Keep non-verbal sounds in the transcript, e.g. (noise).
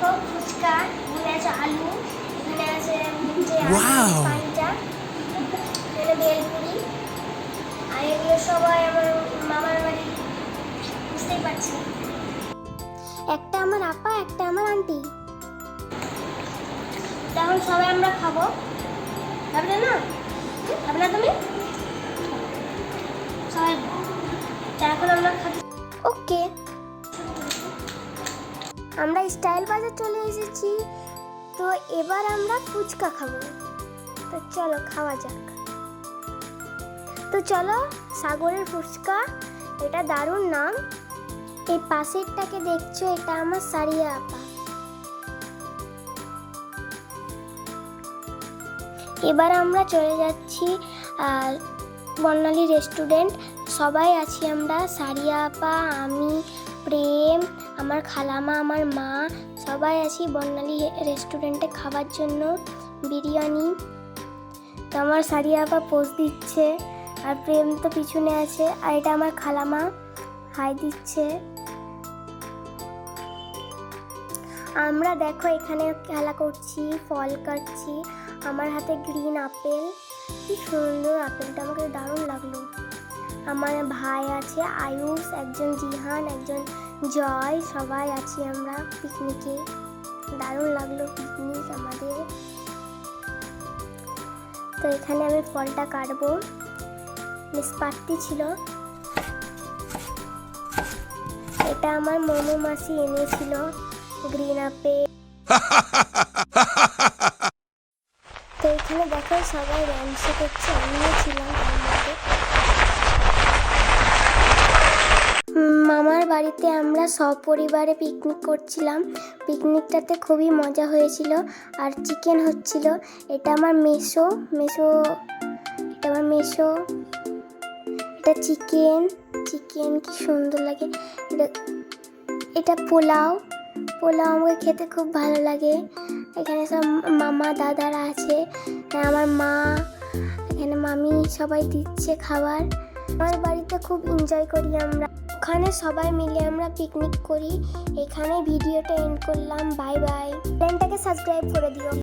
দেখো ফুচকা আছে আলু আছে এখানে বেলপুরি। আর এগুলো সবাই আমার মামার বাড়ি বুঝতেই পারছি। একটা আমার আপা একটা আমার আন্টি। তখন সবাই আমরা খাব। খাবে না? খাবে না তুমি? আমরা স্টাইল বাজার চলে এসেছি। তো এবার আমরা ফুচকা খাব। তো চলো খাওয়া যাক। তো চলো, সাগরের ফুচকা, এটা দারুণ নাম। এই পাশেরটাকে দেখছ, এটা আমার সারিয়া আপা। এবার আমরা চলে যাচ্ছি বর্ণালী রেস্টুরেন্ট। সবাই আছি আমরা, সারিয়া আপা, আমি, প্রেম আমার খালামা, আমার মা, সবাই আছি বর্ণালী রেস্টুরেন্টে খাবার জন্য বিরিয়ানি। তো আমার সারিয়া আপা পোজ দিচ্ছে, আর প্রেম তো পিছনে আছে, আর এটা আমার খালামা, হাই দিচ্ছে। আমরা দেখো এখানে খেলা করছি, ফল কাটছি, আমার হাতে গ্রিন আপেল। কি সুন্দর আপেলটা, আমাকে দারুণ লাগল। আমার ভাই আছে, আয়ুষ, একজন জিহান, একজন জয় সবাই আছি আমরা পিকনিকে। দারুণ লাগল পিকনিক আমাদের। তো এখানে আমি ফলটা কাটবো। নিষ্পাত্তি ছিল। এটা আমার মোমো মাসি এনেছিল গ্রিন আপেল। (laughs) তো এখানে দেখো সবাই র্যামসে করছে আমিও ছিলাম বাড়িতে আমরা সপরিবারে পিকনিক করছিলাম। পিকনিকটাতে খুবই মজা হয়েছিল। আর চিকেন হচ্ছিল। এটা আমার মেসো। মেসো, এটা আমার মেসো। এটা চিকেন চিকেন কি সুন্দর লাগে। এটা এটা পোলাও। পোলাও আমাকে খেতে খুব ভালো লাগে। এখানে সব মামা দাদারা আছে। আমার মা। এখানে মামি সবাই দিচ্ছে খাবার। আমার বাড়িতে খুব এনজয় করি আমরা। ওখানে সবাই মিলে আমরা পিকনিক করি। এখানে ভিডিওটা এন্ড করলাম। বাই বাই চ্যানেলটাকে সাবস্ক্রাইব করে দিও।